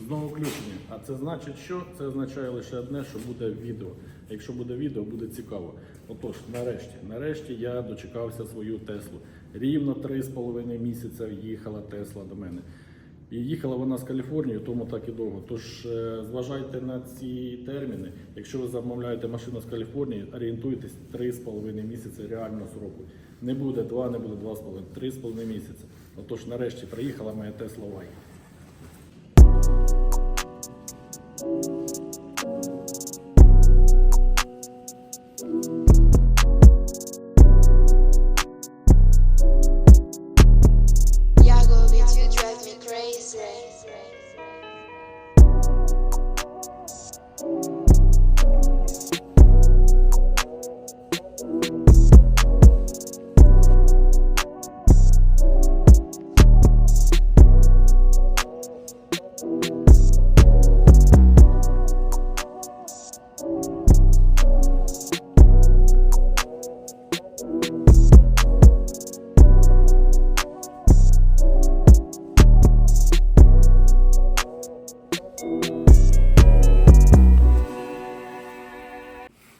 Знову включення. А це значить що? Це означає лише одне, що буде відео. Якщо буде відео, буде цікаво. Отож, нарешті, нарешті я дочекався свою Теслу. Рівно 3,5 місяця їхала Тесла до мене. І їхала вона з Каліфорнії, тому так і довго. Тож е, зважайте на ці терміни. Якщо ви замовляєте машину з Каліфорнії, орієнтуйтесь 3,5 місяці реального сроку. Не буде 2, не буде 2,5, 3,5 місяці. Отож, нарешті приїхала моя Тесла Thank you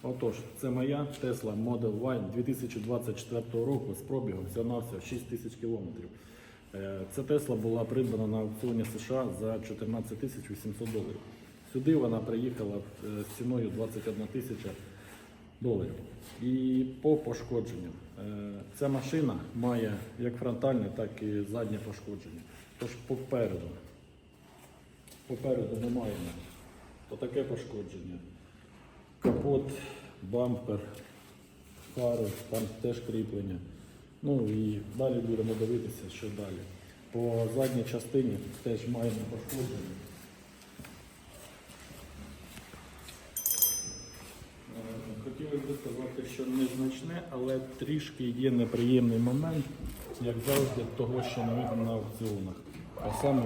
Отож, це моя Tesla Model Y 2024 року з пробігом всього на всього 6 тисяч кілометрів. Е, Ця Тесла була придбана на аукціоні США за 14 тисяч 800 доларів. Сюди вона приїхала е, з ціною 21 тисяча доларів. І по пошкодженням. Е, Ця машина має як фронтальне, так і заднє пошкодження. Тож попереду, попереду ми маємо отаке пошкодження капот, бампер, фари, там теж кріплення. Ну і далі будемо дивитися, що далі. По задній частині теж маємо пошкодження. Е, Хотілося б сказати, що незначне, але трішки є неприємний момент, як завжди, того, що не видно на аукціонах. А саме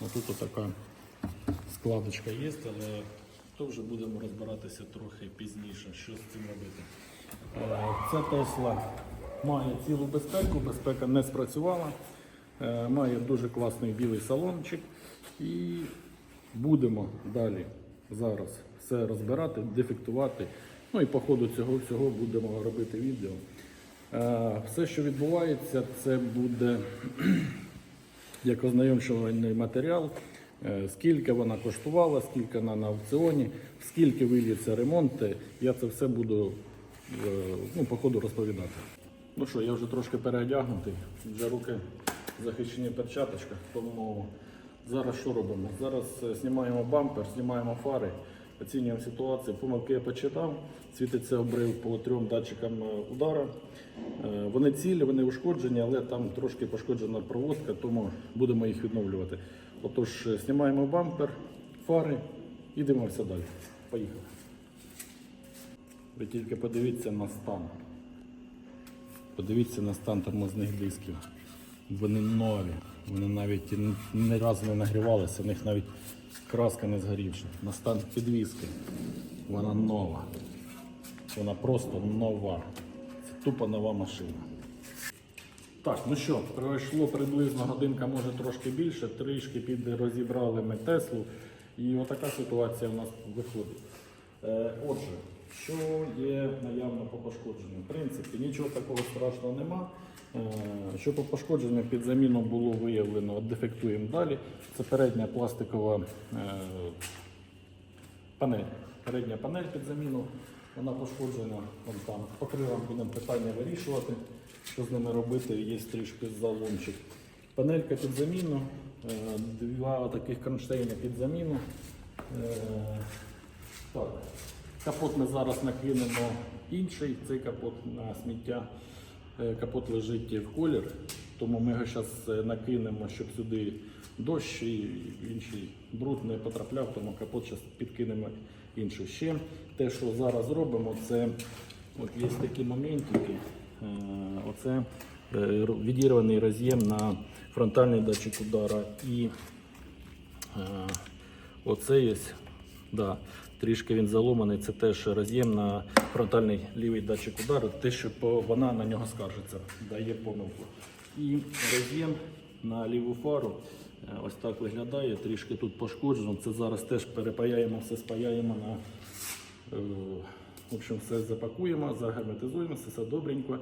отут така складочка є, але то вже будемо розбиратися трохи пізніше, що з цим робити. Е, Ця Тесла має цілу безпеку, безпека не спрацювала, Е, має дуже класний білий салончик і будемо далі зараз все розбирати, дефектувати. Ну і по ходу цього всього будемо робити відео. Е, Все, що відбувається, це буде як ознайомчувальний матеріал, е, скільки вона коштувала, скільки вона на аукціоні, скільки виліться ремонти. Я це все буду е, ну, по ходу розповідати. Ну що, я вже трошки переодягнутий, вже руки захищені в перчаточках, тому зараз що робимо? Зараз знімаємо бампер, знімаємо фари, оцінюємо ситуацію. Помилки я почитав, світиться обрив по трьом датчикам е, удара. Е, Вони цілі, вони ушкоджені, але там трошки пошкоджена проводка, тому будемо їх відновлювати. Отож, е, знімаємо бампер, фари і дивимося далі. Поїхали. Ви тільки подивіться на стан. Подивіться на стан тормозних дисків. Вони нові. Вони навіть ні разу не нагрівалися, в них навіть краска не згорівша. На стан підвіски. Вона нова. Вона просто нова. Це тупо нова машина. Так, ну що, пройшло приблизно годинка, може трошки більше, трішки під розібрали ми Теслу. І отака ситуація в нас виходить. Е, отже, що є наявно по пошкодженню? В принципі, нічого такого страшного нема. Е, що по пошкодженню під заміну було виявлено, дефектуємо далі. Це передня пластикова е, панель. Передня панель під заміну, вона пошкоджена. Вон там по будемо питання вирішувати, що з ними робити, є трішки заломчик. Панелька під заміну, е, два таких кронштейни під заміну. Так. Капот ми зараз накинемо інший, цей капот на сміття. Е, Капот лежить в колір, тому ми його зараз накинемо, щоб сюди дощ і інший бруд не потрапляв, тому капот зараз підкинемо інший. Ще те, що зараз робимо, це от є такі моментики. Е, Оце е, відірваний роз'єм на фронтальний датчик удара і Е, Оце є, да, трішки він заломаний, це теж роз'єм на фронтальний лівий датчик удару, те, що вона на нього скаржиться, дає помилку. І роз'єм на ліву фару, Е, Ось так виглядає, трішки тут пошкоджено. Це зараз теж перепаяємо, все спаяємо на. е, В общем, все запакуємо, загерметизуємо, все, добренько.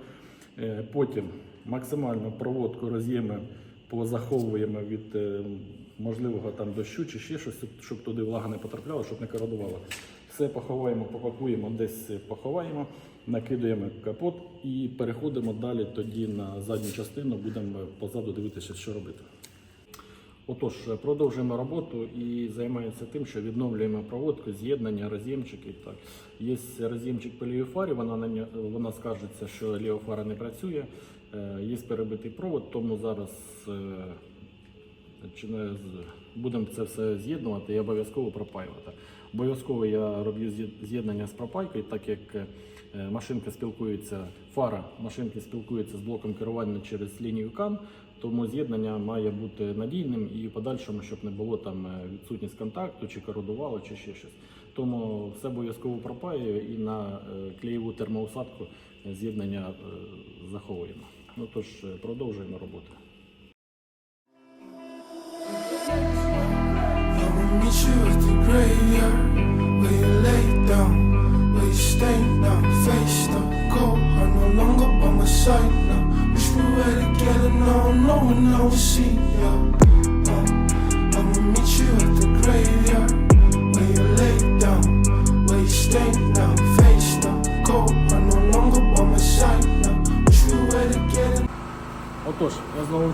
Е, Потім максимально проводку роз'єми позаховуємо від е, можливого там дощу чи ще щось, щоб туди влага не потрапляла, щоб не кородувала. Все поховаємо, попакуємо, десь поховаємо, накидаємо капот і переходимо далі тоді на задню частину, будемо позаду дивитися, що робити. Отож, продовжуємо роботу і займаємося тим, що відновлюємо проводку, з'єднання, роз'ємчики. Так. Є роз'ємчик по лівій фарі, вона, вона скаржиться, що ліва не працює. Е, Є перебитий провод, тому зараз е, будемо це все з'єднувати і обов'язково пропаювати. Обов'язково я роблю з'єд- з'єднання з пропайкою, так як е, машинка спілкується, фара машинки спілкується з блоком керування через лінію CAN, тому з'єднання має бути надійним і подальшому, щоб не було там відсутність контакту, чи кородувало, чи ще щось. Тому все обов'язково пропаюю і на клеєву термоусадку з'єднання заховуємо. Ну тож продовжуємо роботу. I will meet you at the graveyard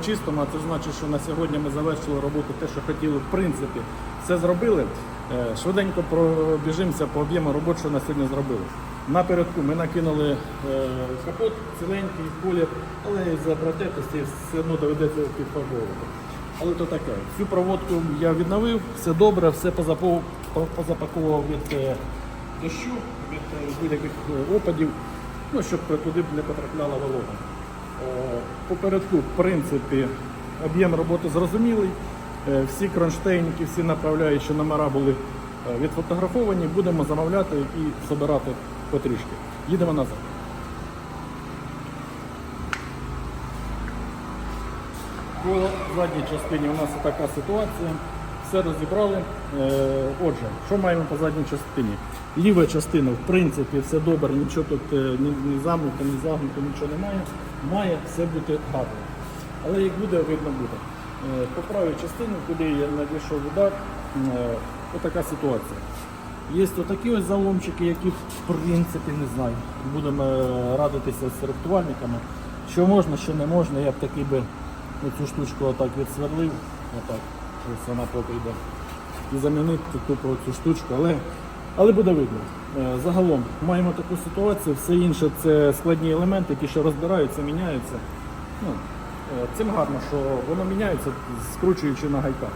чистому, а це значить, що на сьогодні ми завершили роботу те, що хотіли, в принципі, все зробили. Е, Швиденько пробіжимося по об'єму робот, що на сьогодні зробили. Напередку ми накинули е, капот, ціленький колір, але із-за протектності все одно доведеться підфарбовувати. Але то таке. Всю проводку я відновив, все добре, все позапаковував від е, дощу, від будь-яких опадів, ну, щоб туди не потрапляла волога. Е, Попередку, в принципі, об'єм роботи зрозумілий. Е, Всі кронштейники, всі направляючі номера були е, відфотографовані. Будемо замовляти і збирати потрішки. Їдемо назад. По задній частині у нас така ситуація. Все розібрали. Отже, що маємо по задній частині? Ліва частина, в принципі, все добре, нічого тут е, ні, замуто, ні загнуто, нічого немає. Має все бути гарно. Але як буде, видно буде. Е, По правій частині, куди я надійшов удар, е, отака ситуація. Є отакі ось заломчики, які в принципі не знаю. Будемо радитися з рихтувальниками. Що можна, що не можна. Я б таки би цю штучку отак відсверлив. Отак. Ось вона поки йде. І замінити тупо цю штучку, але, але буде видно. Е, Загалом маємо таку ситуацію, все інше це складні елементи, які ще розбираються, міняються. Ну, е, цим гарно, що воно міняється, скручуючи на гайках.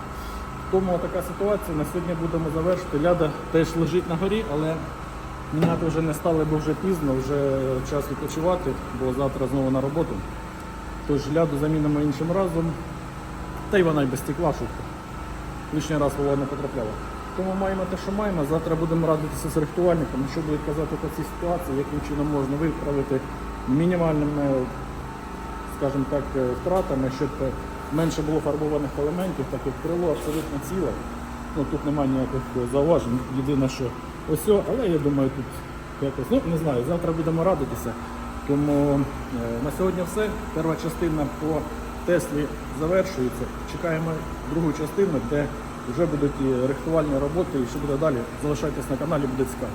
Тому така ситуація. На сьогодні будемо завершити. Ляда теж лежить на горі, але міняти вже не стали, бо вже пізно, вже час відпочивати, бо завтра знову на роботу. Тож ляду замінимо іншим разом. Та й вона й без стекла шутка. Лишній раз волога не потрапляла. Тому маємо те, що маємо. Завтра будемо радитися з рихтувальниками, що будуть казати по цій ситуації, яким чином можна виправити мінімальними скажімо так, е, втратами, щоб е, менше було фарбованих елементів, так як крило абсолютно ціле. Ну, тут немає ніяких е, зауважень. Єдине, що ось, але я думаю, тут якось, ну не знаю, завтра будемо радитися. Тому на сьогодні все. Перша частина по Теслі завершується. Чекаємо другу частину, де вже будуть і рихтувальні роботи, і що буде далі. Залишайтесь на каналі, буде цікаво.